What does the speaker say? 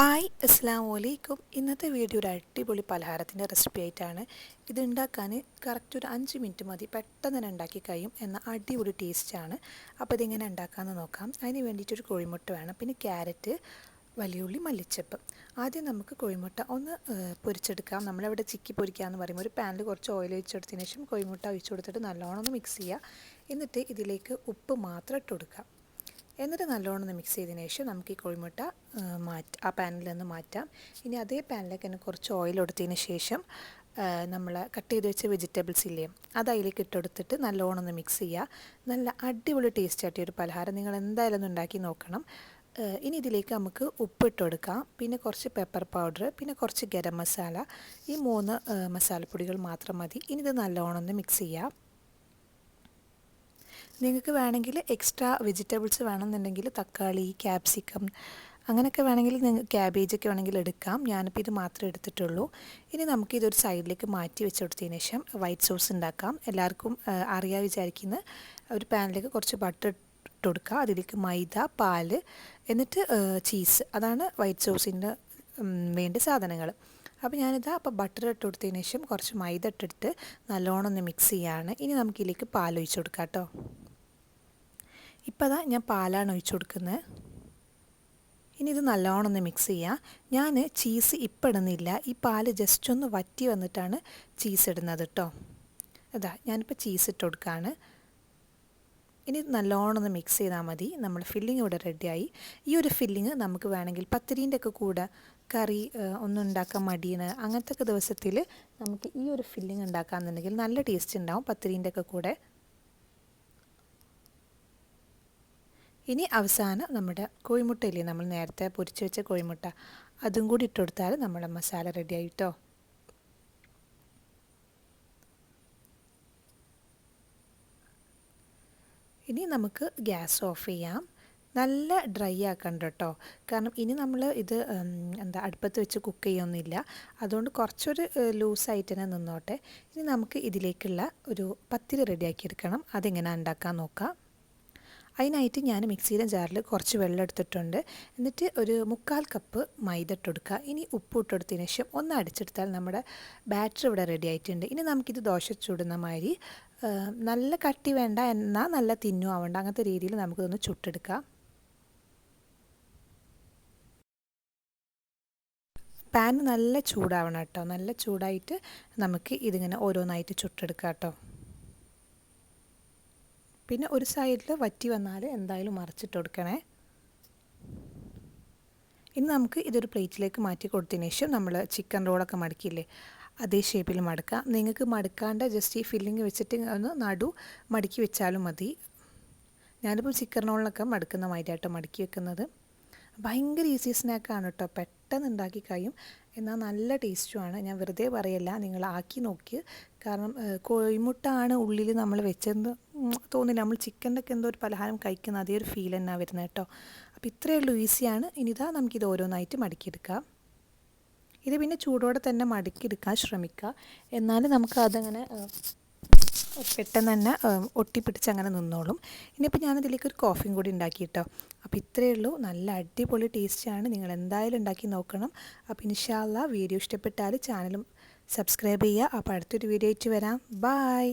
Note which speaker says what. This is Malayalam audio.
Speaker 1: ഹായ് അസ്സാം വലൈക്കും ഇന്നത്തെ വീഡിയോ ഒരു അടിപൊളി പലഹാരത്തിന്റെ റെസിപ്പി ആയിട്ടാണ് ഇത് ഉണ്ടാക്കാൻ കറക്റ്റ് ഒരു അഞ്ച് മിനിറ്റ് മതി. പെട്ടെന്ന് തന്നെ ഉണ്ടാക്കി കഴിയും എന്ന അടിപൊളി ടേസ്റ്റാണ് അപ്പോൾ ഇതിങ്ങനെ ഉണ്ടാക്കാമെന്ന് നോക്കാം. അതിന് വേണ്ടിയിട്ടൊരു കോഴിമുട്ട വേണം. പിന്നെ ക്യാരറ്റ് വലിയുള്ളി മല്ലിച്ചപ്പ്. ആദ്യം നമുക്ക് കോഴിമുട്ട ഒന്ന് പൊരിച്ചെടുക്കാം. നമ്മളിവിടെ ചിക്കി പൊരിക്കുക എന്ന് പറയുമ്പോൾ ഒരു പാനിൽ കുറച്ച് ഓയിൽ ഒഴിച്ചെടുത്തതിന് ശേഷം കോഴിമുട്ട ഒഴിച്ചു കൊടുത്തിട്ട് നല്ലോണം ഒന്ന് മിക്സ് ചെയ്യുക. എന്നിട്ട് ഇതിലേക്ക് ഉപ്പ് മാത്രം ഇട്ട് കൊടുക്കുക. എന്നിട്ട് നല്ലോണം മിക്സ് ചെയ്തതിന് ശേഷം നമുക്ക് ഈ കോഴിമുട്ട മാറ്റ ആ പാനിൽ നിന്ന് മാറ്റാം. ഇനി അതേ പാനിലേക്ക് തന്നെ കുറച്ച് ഓയിൽ കൊടുത്തതിന് ശേഷം നമ്മൾ കട്ട് ചെയ്ത് വെച്ച വെജിറ്റബിൾസ് ഇല്ലേ അത് അതിലേക്ക് ഇട്ടെടുത്തിട്ട് നല്ലോണം ഒന്ന് മിക്സ് ചെയ്യുക. നല്ല അടിപൊളി ടേസ്റ്റ് ആയിട്ട് ഒരു പലഹാരം. നിങ്ങൾ എന്തായാലും ഒന്ന് ഉണ്ടാക്കി നോക്കണം. ഇനി ഇതിലേക്ക് നമുക്ക് ഉപ്പിട്ട് കൊടുക്കാം. പിന്നെ കുറച്ച് പെപ്പർ പൗഡർ പിന്നെ കുറച്ച് ഗരം മസാല ഈ മൂന്ന് മസാലപ്പൊടികൾ മാത്രം മതി. ഇനി ഇത് നല്ലോണം ഒന്ന് മിക്സ് ചെയ്യാം നിങ്ങൾക്ക് വേണമെങ്കിൽ എക്സ്ട്രാ വെജിറ്റബിൾസ് വേണമെന്നുണ്ടെങ്കിൽ തക്കാളി ക്യാപ്സിക്കം അങ്ങനെയൊക്കെ വേണമെങ്കിൽ നിങ്ങൾ ക്യാബേജൊക്കെ വേണമെങ്കിൽ എടുക്കാം. ഞാനിപ്പോൾ ഇത് മാത്രമേ എടുത്തിട്ടുള്ളൂ. ഇനി നമുക്ക് ഇതൊരു സൈഡിലേക്ക് മാറ്റി വെച്ച് കൊടുത്തതിന് ശേഷം വൈറ്റ് സോസ് ഉണ്ടാക്കാം. എല്ലാവർക്കും അറിയാൻ വിചാരിക്കുന്ന ഒരു പാനിലേക്ക് കുറച്ച് ബട്ടർ ഇട്ട് കൊടുക്കുക. അതിലേക്ക് മൈദ പാൽ എന്നിട്ട് ചീസ് അതാണ് വൈറ്റ് സോസിന്റെ വേണ്ട സാധനങ്ങൾ. അപ്പോൾ ഞാനിതാ അപ്പോൾ ബട്ടർ ഇട്ട് കൊടുത്തതിന് ശേഷം കുറച്ച് മൈദ ഇട്ടിട്ട് നല്ലോണം ഒന്ന് മിക്സ് ചെയ്യാണ്. ഇനി നമുക്കിതിലേക്ക് പാൽ ഒഴിച്ച് കൊടുക്കാം കേട്ടോ. ഇപ്പോൾ അതാ ഞാൻ പാലാണ് ഒഴിച്ചു കൊടുക്കുന്നത്. ഇനി ഇത് നല്ലോണം ഒന്ന് മിക്സ് ചെയ്യാം. ഞാൻ ചീസ് ഇപ്പം ഇടുന്നില്ല ഈ പാൽ ജസ്റ്റ് ഒന്ന് വറ്റി വന്നിട്ടാണ് ചീസ് ഇടുന്നത് കേട്ടോ അതാ ഞാനിപ്പോൾ ചീസ് ഇട്ട് കൊടുക്കുകയാണ് ഇനി നല്ലോണം ഒന്ന് മിക്സ് ചെയ്താൽ മതി. നമ്മൾ ഫില്ലിങ് ഇവിടെ റെഡിയായി ഈ ഒരു ഫില്ലിങ് നമുക്ക് വേണമെങ്കിൽ പത്തിരീന്റെ ഒക്കെ കൂടെ കറി ഒന്നും ഉണ്ടാക്കാൻ മടിയാണ്. അങ്ങനത്തെ ഒക്കെ ദിവസത്തിൽ നമുക്ക് ഈ ഒരു ഫില്ലിങ് ഉണ്ടാക്കാമെന്നുണ്ടെങ്കിൽ നല്ല ടേസ്റ്റ് ഉണ്ടാവും പത്തിരീന്റെ ഒക്കെ കൂടെ. ഇനി അവസാനം നമ്മുടെ കോഴിമുട്ട കോഴിമുട്ടയില്ലേ? നമ്മൾ നേരത്തെ പൊരിച്ചു വെച്ച കോഴിമുട്ട. അതും കൂടി ഇട്ട് കൊടുത്താൽ നമ്മുടെ മസാല റെഡി ആയിട്ടോ? ഇനി നമുക്ക് ഗ്യാസ് ഓഫ് ചെയ്യാം. നല്ല ഡ്രൈ ആക്കണ്ട കേട്ടോ കാരണം ഇനി നമ്മൾ ഇത് എന്താ അടുപ്പത്ത് വെച്ച് കുക്ക് ചെയ്യൊന്നുമില്ല. അതുകൊണ്ട് കുറച്ചൊരു ലൂസായിട്ട് തന്നെ നിന്നോട്ടെ. ഇനി നമുക്ക് ഇതിലേക്കുള്ള ഒരു പത്തിരി റെഡിയാക്കി എടുക്കണം. അതെങ്ങനെ ഉണ്ടാക്കാൻ നോക്കാം. അതിനായിട്ട് ഞാൻ മിക്സിയിലെ ജാറിൽ കുറച്ച് വെള്ളം എടുത്തിട്ടുണ്ട്. എന്നിട്ട് ഒരു മുക്കാൽ കപ്പ് മൈദ ഇട്ടെടുക്കുക ഇനി ഉപ്പ് ഇട്ടെടുത്തതിന് ശേഷം ഒന്ന് അടിച്ചെടുത്താൽ നമ്മുടെ ബാറ്റർ ഇവിടെ റെഡി ആയിട്ടുണ്ട്. ഇനി നമുക്കിത് ദോശ ചൂടുന്ന മാതിരി നല്ല കട്ടി വേണ്ട എന്നാൽ നല്ല തിന്നു ആവണ്ട. അങ്ങനത്തെ രീതിയിൽ നമുക്കിതൊന്ന് ചുട്ടെടുക്കാം. പാൻ നല്ല ചൂടാവണം കേട്ടോ. നല്ല ചൂടായിട്ട് നമുക്ക് ഇതിങ്ങനെ ഓരോന്നായിട്ട് ചുട്ടെടുക്കാം കേട്ടോ. പിന്നെ ഒരു സൈഡിൽ വറ്റി വന്നാൽ എന്തായാലും മറിച്ചിട്ട് കൊടുക്കണേ. ഇനി നമുക്ക് ഇതൊരു പ്ലേറ്റിലേക്ക് മാറ്റി കൊടുത്തതിന് ശേഷം നമ്മൾ ചിക്കൻ റോളൊക്കെ മടക്കിയില്ലേ അതേ ഷേപ്പിൽ മടക്കാം. നിങ്ങൾക്ക് മടക്കാണ്ട് ജസ്റ്റ് ഈ ഫില്ലിങ് വെച്ചിട്ട് ഒന്ന് നടു മടക്കി വെച്ചാലും മതി. ഞാനിപ്പോൾ ചിക്കൻ റോളിനൊക്കെ മടക്കുന്ന മാതിരിയാട്ടോ മടക്കി വെക്കുന്നത്. ഭയങ്കര ഈസി സ്നാക്കാണ് കേട്ടോ പെട്ടെന്ന് ഉണ്ടാക്കി കഴിയും. എന്നാൽ നല്ല ടേസ്റ്റുമാണ് ഞാൻ വെറുതെ പറയല്ല. നിങ്ങൾ ആക്കി നോക്കി. കാരണം കോഴിമുട്ടാണ് ഉള്ളിൽ നമ്മൾ വെച്ചെന്ന് തോന്നില്ല. നമ്മൾ ചിക്കന്റെ ഒക്കെ എന്തോ ഒരു പലഹാരം കഴിക്കുന്ന അതേ ഒരു ഫീൽ തന്നെ വരുന്നത് കേട്ടോ. അപ്പോൾ ഇത്രയേ ഉള്ളൂ ഈസിയാണ് ഇനിതാ നമുക്കിത് ഓരോന്നായിട്ട് മടക്കിയെടുക്കാം. ഇത് പിന്നെ ചൂടോടെ തന്നെ മടക്കിയെടുക്കാൻ ശ്രമിക്കുക. എന്നാലും നമുക്ക് അതങ്ങനെ പെട്ടെന്ന് തന്നെ ഒട്ടിപ്പിടിച്ച് അങ്ങനെ നിന്നോളും. ഇനിയിപ്പോൾ ഞാനതിലേക്ക് ഒരു കോഫിയും കൂടി ഉണ്ടാക്കി കേട്ടോ. അപ്പോൾ ഇത്രയേ ഉള്ളൂ. നല്ല അടിപൊളി ടേസ്റ്റാണ് നിങ്ങൾ എന്തായാലും ഉണ്ടാക്കി നോക്കണം. അപ്പോൾ ഇൻഷാല്ല വീഡിയോ ഇഷ്ടപ്പെട്ടാൽ ചാനലും സബ്സ്ക്രൈബ് ചെയ്യുക. അപ്പോൾ അടുത്തൊരു വീഡിയോ ആയിട്ട് വരാം. ബായ്